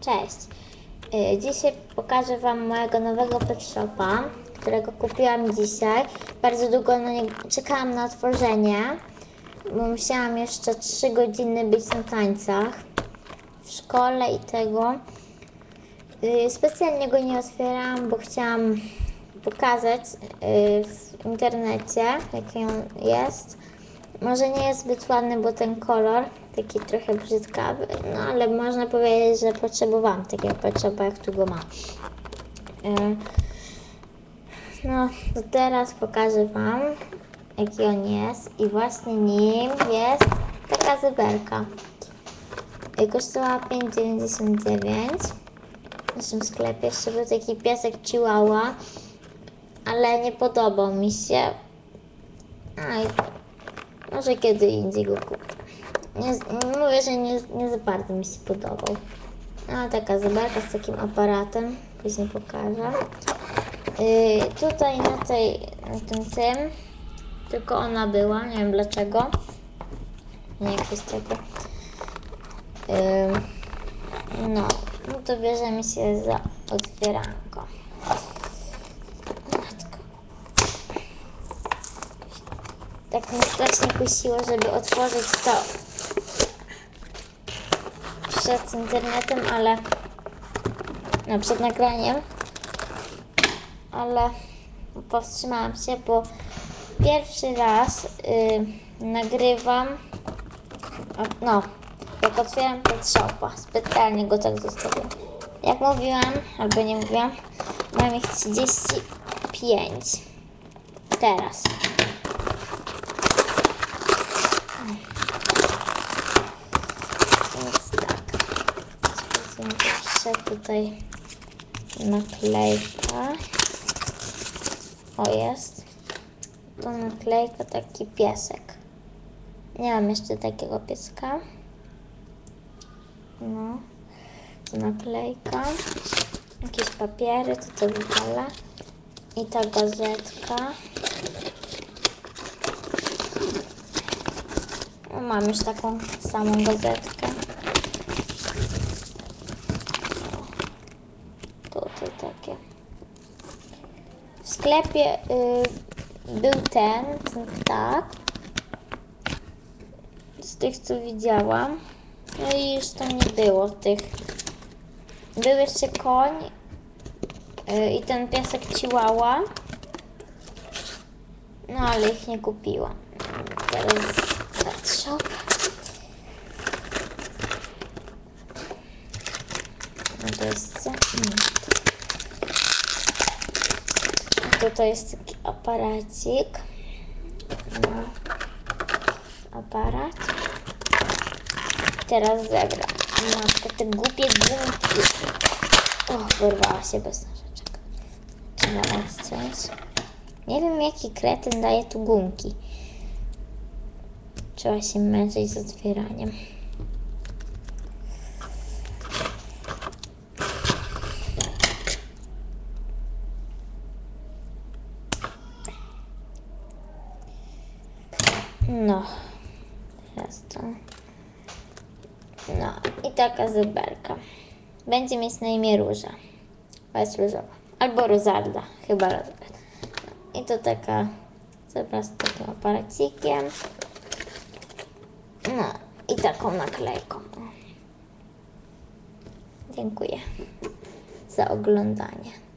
Cześć. Y, Dzisiaj pokażę Wam mojego nowego pet shopa, którego kupiłam dzisiaj. Bardzo długo na nie czekałam na otworzenie, bo musiałam jeszcze 3 godziny być na tańcach w szkole i tego. Y, Specjalnie go nie otwierałam, bo chciałam pokazać y, w internecie, jaki on jest. Może nie jest zbyt ładny, bo ten kolor taki trochę brzydkawy, no ale można powiedzieć, że potrzebowałam takiego pet jak tu go mam. No, to teraz pokażę Wam, jaki on jest i właśnie nim jest taka zeberka. Y, Kosztowała 5,99 w naszym sklepie. Jeszcze był taki piesek Chihuahua, ale nie podobał mi się. Aj, może kiedy indziej go kupię. Nie, mówię, że nie, nie za bardzo mi się podobał. No, taka zeberka z takim aparatem. Później pokażę. Yy, tutaj na tej, na tym tym, tylko ona była, nie wiem dlaczego. Nie jakoś tego. Yy, no, no to bierzemy się za otwieranko. Tak mnie strasznie kusiło, żeby otworzyć to przed internetem, ale no przed nagraniem, ale powstrzymałam się, bo pierwszy raz y, nagrywam, no, jak otwieram pet shopa, specjalnie go tak zostawiam. Jak mówiłam, albo nie mówiłam, mam ich 35 teraz. Jeszcze tutaj naklejka. O, jest. To naklejka taki piesek. Nie mam jeszcze takiego pieska. No. To naklejka. Jakieś papiery, to to wywalę. I ta gazetka. No, mam już taką samą gazetkę. Tutaj takie. W sklepie y, był ten, ten ptak. Z tych, co widziałam. No i już tam nie było tych. Był jeszcze koń y, i ten piesek Chihuahua. No ale ich nie kupiłam. Teraz pet shop. No to jest co? Mm. To to jest taki aparacik. No. Aparat. Teraz zagra. Matko, te głupie gumki. O, wyrwała się bez nożyczek. Trzeba odciąć. Nie wiem, jaki kretyn daje tu gumki. Trzeba się męczyć z otwieraniem. No, to. No i taka zeberka. Będzie mieć na imię Róża. Bo jest różowa. Albo Rozarda. Chyba Rozarda. No, I to taka zebra z takim aparacikiem. No i taką naklejką. Dziękuję za oglądanie.